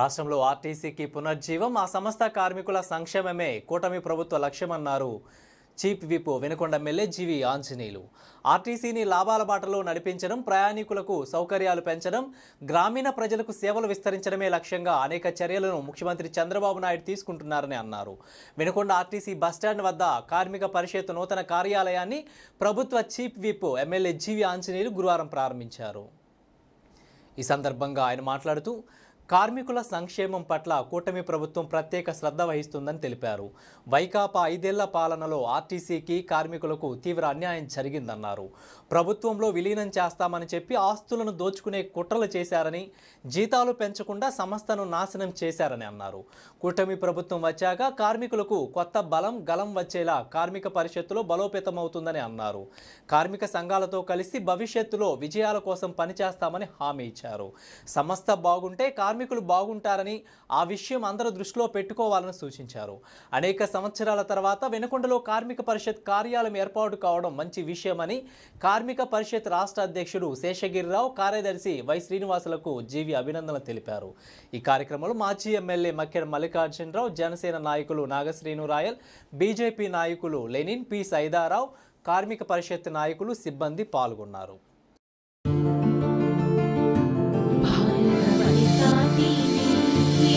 రాష్ట్రంలో ఆర్టీసీకి పునర్జీవం ఆ సంస్థ కార్మికుల సంక్షేమమే కూటమి ప్రభుత్వ లక్ష్యమన్నారు chief whip Vinukonda MLA G V Anjaneyulu. ఆర్టీసీని లాభాల బాటలో నడిపించడం ప్రయాణికులకు సౌకర్యాలు పెంచడం గ్రామీణ ప్రజలకు సేవలు విస్తరించడమే లక్ష్యంగా అనేక చర్యలను ముఖ్యమంత్రి చంద్రబాబు నాయుడు తీసుకుంటున్నారని అన్నారు. వెనుకొండ ఆర్టీసీ బస్టాండ్ వద్ద కార్మిక పరిషత్ నూతన కార్యాలయాన్ని ప్రభుత్వ chief whip MLA G V Anjaneyulu గురువారం ప్రారంభించారు. ఈ సందర్భంగా ఆయన మాట్లాడుతూ కార్మికుల సంక్షేమం పట్ల కూటమి ప్రభుత్వం ప్రత్యేక శ్రద్ధ వహిస్తుందని తెలిపారు. వైకాపా ఐదేళ్ళ పాలనలో ఆర్టీసీకి కార్మికులకు తీవ్ర అన్యాయం జరిగిందన్నారు. ప్రభుత్వంలో విలీనం చేస్తామని చెప్పి ఆస్తులను దోచుకునే కుట్రలు చేశారని జీతాలు పెంచకుండా సంస్థను నాశనం చేశారని అన్నారు. కూటమి ప్రభుత్వం వచ్చాక కార్మికులకు కొత్త బలం గలం వచ్చేలా కార్మిక పరిషత్తులో బలోపేతమవుతుందని అన్నారు. కార్మిక సంఘాలతో కలిసి భవిష్యత్తులో విజయాల కోసం పనిచేస్తామని హామీ ఇచ్చారు. సంస్థ బాగుంటే కార్మికులు బాగుంటారని ఆ విషయం అందరూ దృష్టిలో పెట్టుకోవాలని సూచించారు. అనేక సంవత్సరాల తర్వాత వెనుకొండలో కార్మిక పరిషత్ కార్యాలయం ఏర్పాటు కావడం మంచి విషయమని కార్మిక పరిషత్ రాష్ట్ర అధ్యక్షుడు శేషగిరిరావు కార్యదర్శి వై శ్రీనివాసులకు జీవి అభినందనలు తెలిపారు. ఈ కార్యక్రమంలో మాజీ ఎమ్మెల్యే మక్కెడ మల్లికార్జునరావు జనసేన నాయకులు నాగశ్రీను రాయల్ బీజేపీ నాయకులు లెనిన్ పి సైదారావు కార్మిక పరిషత్ నాయకులు సిబ్బంది పాల్గొన్నారు.